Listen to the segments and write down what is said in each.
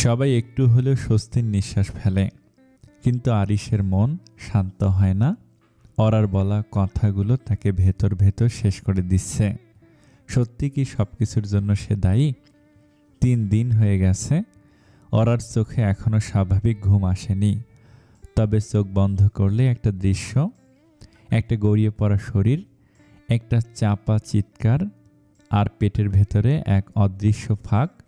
সবাই একটু হলেও স্বস্তির নিঃশ্বাস ফেলে। কিন্তু আরিসের মন শান্ত হয় না। অরার বলা কথাগুলো তাকে ভেতর ভেতর শেষ করে দিচ্ছে। সত্যি কি সব কিছুর জন্য সে দায়ী? তিন দিন হয়ে গেছে। অরার চোখে এখনও স্বাভাবিক ঘুম আসেনি। তবে চোখ বন্ধ করলে একটা দৃশ্য, একটা গড়িয়ে পড়া শরীর, একটা চাপা চিৎকার, আর পেটের ভেতরে এক অদৃশ্য ফাঁক।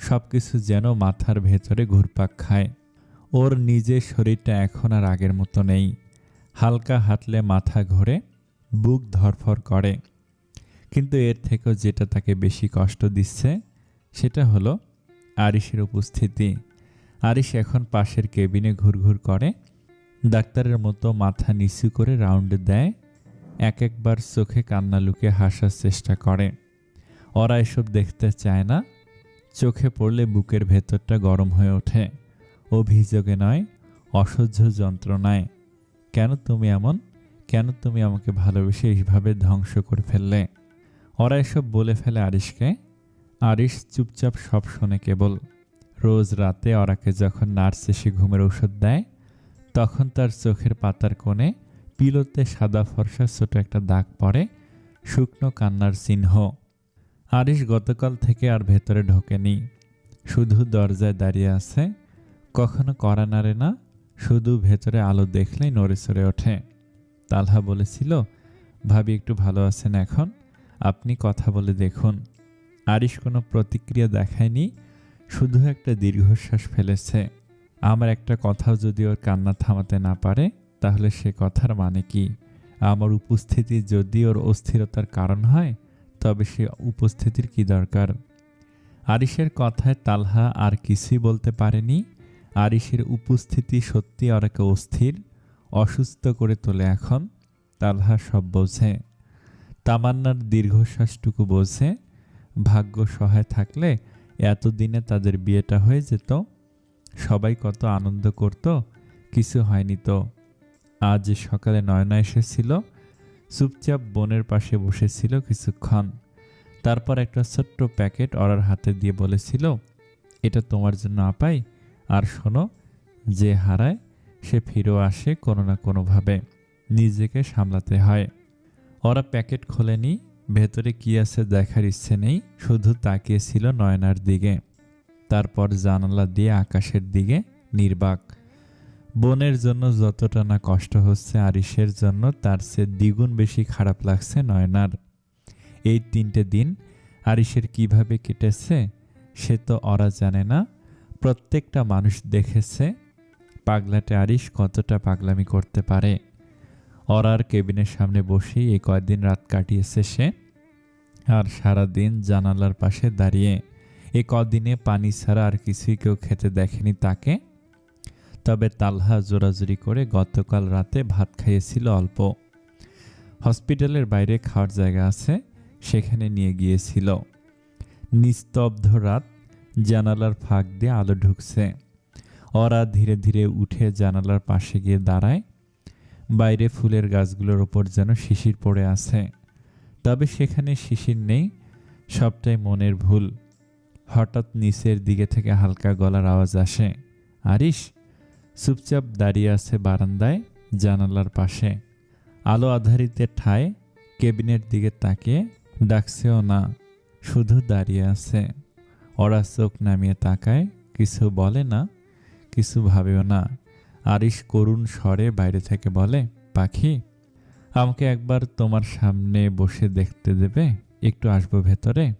সব কিছু যেন মাথার ভেতরে ঘুরপাক খায়। ওর নিজের শরীরটা এখন আর আগের মতো নেই। হালকা হাতলে মাথা ঘোরে, বুক ধরফর করে। কিন্তু এর থেকেও যেটা তাকে বেশি কষ্ট দিচ্ছে, সেটা হলো আরিসের উপস্থিতি। আরিস এখন পাশের কেবিনে ঘুরঘুর করে, ডাক্তারের মতো মাথা নিচু করে রাউন্ডে দেয়, এক একবার চোখে কান্না লুকে হাসার চেষ্টা করে। ওরা এসব দেখতে চায় না চোখে পড়লে বুকের ভেতরটা গরম হয়ে ওঠে। অভিযোগে নয়, অসহ্য যন্ত্রণায়। কেন তুমি এমন? কেন তুমি আমাকে ভালোবেসে এইভাবে ধ্বংস করে ফেললে? ওরা এসব বলে ফেলে আরিশকে। আরিশ চুপচাপ সব শোনে কেবল। রোজ রাতে ওরাকে যখন নার্স এসে ঘুমের ওষুধ দেয়, তখন তার চোখের পাতার কোণে পিলোতে সাদা ফর্সা ছোট একটা দাগ পড়ে, শুকনো কান্নার চিহ্ন। আরিশ গতকাল থেকে আর ভেতরে ঢোকেনি। শুধু দরজায় দাঁড়িয়ে আছে, কখনো করা নাড়ে না, শুধু ভেতরে আলো দেখলেই নড়ে চড়ে ওঠে। তালহা বলেছিল, ভাবি একটু ভালো আছেন এখন, আপনি কথা বলে দেখুন। আরিশ কোনো প্রতিক্রিয়া দেখায়নি, শুধু একটা দীর্ঘশ্বাস ফেলেছে। আমার একটা কথাও যদি ওর কান্না থামাতে না পারে, তাহলে সে কথার মানে কি? আমার উপস্থিতি যদি ওর অস্থিরতার কারণ হয় তবে সে উপস্থিতির কি দরকার? আরিশের কথায় তালহা আর কিছুই বলতে পারেনি। আরিশের উপস্থিতি সত্যি ওরাকে অস্থির, অসুস্থ করে তোলে এখন। তালহা সব বোঝে। তামান্নার দীর্ঘশ্বাসটুকু বোঝে। ভাগ্য সহায় থাকলে এতদিনে তাদের বিয়েটা হয়ে যেত। সবাই কত আনন্দ করত, কিছু হয়নি তো। আজ সকালে নয়না এসেছিল। চুপচাপ বোনের পাশে বসেছিল কিছুক্ষণ। তারপর একটা ছোট্ট প্যাকেট অর্ডার হাতে দিয়ে বলেছিল, এটা তোমার জন্য আপাই। আর শোনো, যে হারায়, সে ফিরেও আসে কোনো না কোনোভাবে। নিজেকে সামলাতে হয়। ওরা প্যাকেট খোলেনি ভেতরে কি আছে দেখার ইচ্ছে নেই, শুধু তাকিয়েছিল নয়নার দিকে। তারপর জানালা দিয়ে আকাশের দিকে নির্বাক। বোনের জন্য যতটা না কষ্ট হচ্ছে আরিসের জন্য, তার চেয়ে দ্বিগুণ বেশি খারাপ লাগছে নয়নার। এই তিনটে দিন আরিসের কীভাবে কেটেছে, সে তো ওরা জানে না। প্রত্যেকটা মানুষ দেখেছে পাগলাটে আরিস কতটা পাগলামি করতে পারে। অরার কেবিনের সামনে বসেই এই কয়দিন রাত কাটিয়েছে সে আর সারা দিন জানালার পাশে দাঁড়িয়ে। এ কদিনে পানি ছাড়া আর কিছুই কেউ খেতে দেখেনি তাকে। তবে তালহা জোরাজুরি করে গতকাল রাতে ভাত খাইয়েছিল অল্প। হসপিটালের বাইরে খাওয়ার জায়গা আছে, সেখানে নিয়ে গিয়েছিল। নিস্তব্ধ রাত জানালার ফাঁক দিয়ে আলো ঢুকছে। ওরা ধীরে ধীরে উঠে জানালার পাশে গিয়ে দাঁড়ায়। বাইরে ফুলের গাছগুলোর ওপর যেন শিশির পড়ে আছে। তবে সেখানে শিশির নেই, সবটাই মনের ভুল। হঠাৎ নিচের দিকে থেকে হালকা গলার আওয়াজ আসে। আরিস চুপচাপ দাঁড়িয়ে আছে বারান্দায় জানালার পাশে। আলো আধারিতে ঠায় কেবিনের দিকে তাকিয়ে ডাকছেও না, শুধু দাঁড়িয়ে আছে। ওরা চোখ নামিয়ে তাকায়, কিছু বলে না, কিছু ভাবেও না। আরিস করুণ স্বরে বাইরে থেকে বলে, পাখি, আমাকে একবার তোমার সামনে বসে দেখতে দেবে? একটু আসব ভেতরে?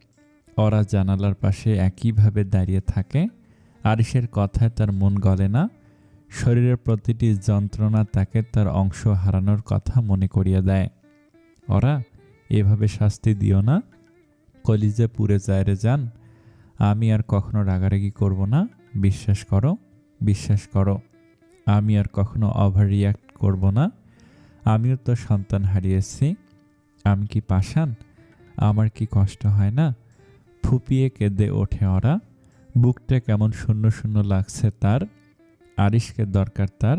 ওরা জানালার পাশে একইভাবে দাঁড়িয়ে থাকে। আরিসের কথায় তার মন গলে না শরীরের প্রতিটি যন্ত্রণা তাকে তার অংশ হারানোর কথা মনে করিয়ে দেয়। ওরা, এভাবে শাস্তি দিও না। কলিজে পুড়ে যায় রে যান আমি আর কখনো রাগারাগি করব না। বিশ্বাস করো বিশ্বাস করো। আমি আর কখনো ওভার রিয়াক্ট করব না। আমিও তো সন্তান হারিয়েছি। আমি কি পাশান আমার কি কষ্ট হয় না? ফুপিয়ে কেঁদে ওঠে ওরা। বুকটা কেমন শূন্য শূন্য লাগছে তার। আরিশকে দরকার তার,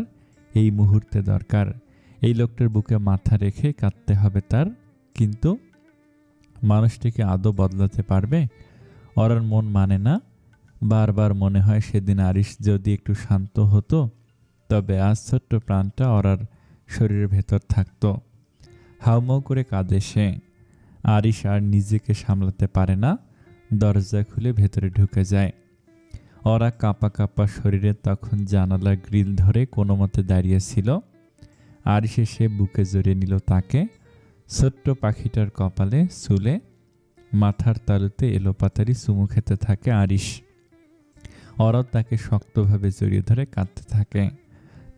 এই মুহূর্তে দরকার। এই লোকটার বুকে মাথা রেখে কাঁদতে হবে তার, কিন্তু মানুষটিকে আদৌ বদলাতে পারবে? ওরার মন মানে না। বারবার মনে হয় সেদিন আরিশ যদি একটু শান্ত হতো, তবে আজ ছোট্ট প্রাণটা অরার শরীরের ভেতর থাকতো। হাউমাউ করে কাঁদে সে। আরিশ আর নিজেকে সামলাতে পারে না। দরজা খুলে ভেতরে ঢুকে যায়। ওরা কাঁপা কাঁপা শরীরে তখন জানালা গ্রিল ধরে কোনো মতে দাঁড়িয়েছিল আরিশ এসে বুকে জড়িয়ে নিল তাকে। ছোট্ট পাখিটার কপালে চুলে মাথার তালুতে এলোপাতারি চুমু খেতে থাকে আরিশ। ওরাও তাকে শক্তভাবে জড়িয়ে ধরে কাঁদতে থাকে।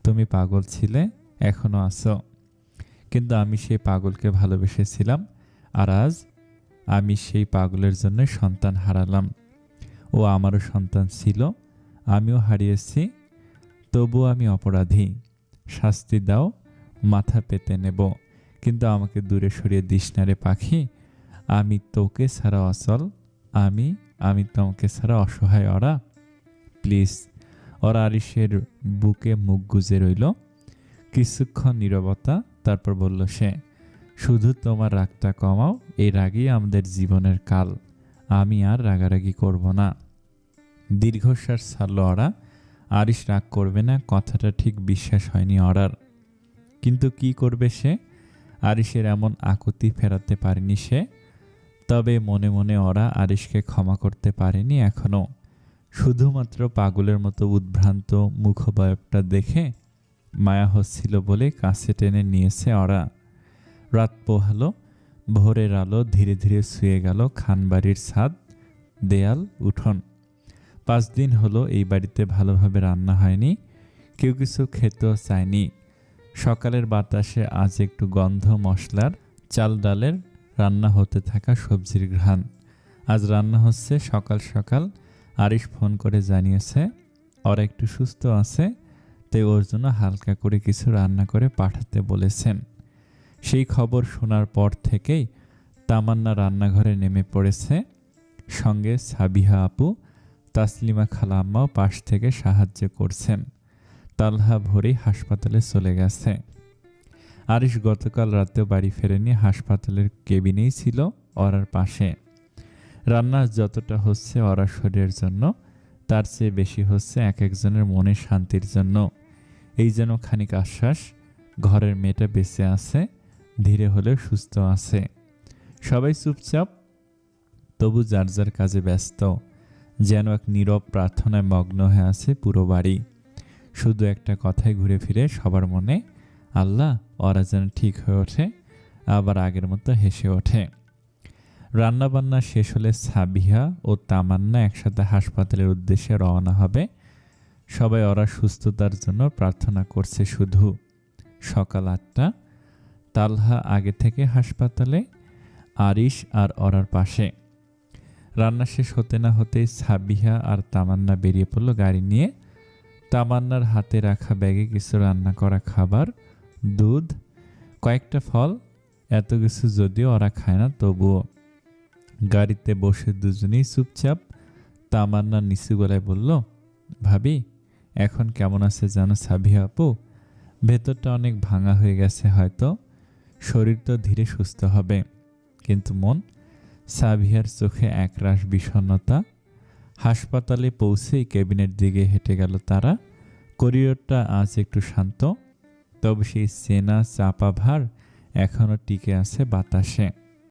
তুমি পাগল ছিলে এখনও আছো। কিন্তু আমি সেই পাগলকে ভালোবেসেছিলাম। আর আজ আমি সেই পাগলের জন্য সন্তান হারালাম। ও আমারও সন্তান ছিল, আমিও হারিয়েছি, তবুও আমি অপরাধী। শাস্তি দাও, মাথা পেতে নেব, কিন্তু আমাকে দূরে সরিয়ে দিস পাখি। আমি তোকে ছাড়া অচল, আমি আমি তোমাকে ছাড়া অসহায় ওরা। প্লিজ, ওরা আরিসের বুকে মুখ গুজে রইল। কিছুক্ষণ নীরবতা, তারপর বলল সে, শুধু তোমার রাগটা কমাও এই রাগই আমাদের জীবনের কাল। আমি আর রাগারাগি করব না। দীর্ঘশ্বাস ছাড়ল ওরা। আরিস রাগ করবে না, কথাটা ঠিক বিশ্বাস হয়নি অরার কিন্তু কি করবে সে? আরিসের এমন আকুতি ফেরাতে পারেনি সে। তবে মনে মনে ওরা আরিসকে ক্ষমা করতে পারেনি এখনও শুধুমাত্র পাগলের মতো উদ্ভ্রান্ত মুখবয়বটা দেখে মায়া হচ্ছিল বলে কাছে টেনে নিয়েছে ওরা। রাত পোহালো, ভোরের আলো ধীরে ধীরে শুয়ে গেল খানবাড়ির ছাদ, দেয়াল, উঠোন। পাঁচ দিন হলো এই বাড়িতে ভালোভাবে রান্না হয়নি, কেউ কিছু খেতেও চায়নি। সকালের বাতাসে আজ একটু গন্ধ, মশলার, চাল ডালের রান্না হতে থাকা সবজির ঘ্রাণ। আজ রান্না হচ্ছে সকাল সকাল, আরিশ ফোন করে জানিয়েছে, ওরা একটু সুস্থ আছে তাই ওর জন্য হালকা করে কিছু রান্না করে পাঠাতে বলেছেন। সেই খবর শোনার পর থেকেই তামান্না রান্নাঘরে নেমে পড়েছে। সঙ্গে সাবিহা আপু তাসলিমা খালাম্মাও পাশ থেকে সাহায্য করছেন। তালহা ভোরেই হাসপাতালে চলে গেছে। আরিশ গতকাল রাতেও বাড়ি ফেরেনি, হাসপাতালের কেবিনেই ছিল অরার পাশে। রান্না যতটা হচ্ছে অরার শরীরের জন্য, তার চেয়ে বেশি হচ্ছে এক একজনের মনে শান্তির জন্য। এই যেন খানিক আশ্বাস, ঘরের মেয়েটা বেঁচে আছে, ধীরে হলেও সুস্থ আছে। সবাই চুপচাপ, তবু যার যার কাজে ব্যস্ত। যেন এক নীরব প্রার্থনায় মগ্ন হয়ে আছে পুরো বাড়ি। শুধু একটা কথাই ঘুরে ফিরে সবার মনে, আল্লাহ, ওরা যেন ঠিক হয়ে ওঠে, আবার আগের মতো হেসে ওঠে। রান্নাবান্না শেষ হলে সাবিহা ও তামান্না একসাথে হাসপাতালের উদ্দেশ্যে রওনা হবে। সবাই ওরা সুস্থতার জন্য প্রার্থনা করছে শুধু। সকাল আটটা, তালহা আগে থেকে হাসপাতালে, আরিশ আর অরার পাশে। রান্না শেষ হতে না হতেই সাবিহা আর তামান্না বেরিয়ে পড়ল গাড়ি নিয়ে। তামান্নার হাতে রাখা ব্যাগে কিছু রান্না করা খাবার, দুধ, কয়েকটা ফল, এত কিছু যদিও ওরা খায় না, তবুও। গাড়িতে বসে দুজনেই চুপচাপ তামান্না নিচু গলায় বলল, ভাবি, এখন কেমন আছে জানো সাবিহা আপু? ভেতরটা অনেক ভাঙা হয়ে গেছে হয়তো। শরীর তো ধীরে সুস্থ হবে, কিন্তু মন সাবিহার চোখে একরাশ বিষণ্নতা হাসপাতালে পৌঁছেই ক্যাবিনের দিকে হেঁটে গেল তারা। করিডোরটা আজ একটু শান্ত, তবে সেই সেনা চাপা ভার এখনও টিকে আছে বাতাসে।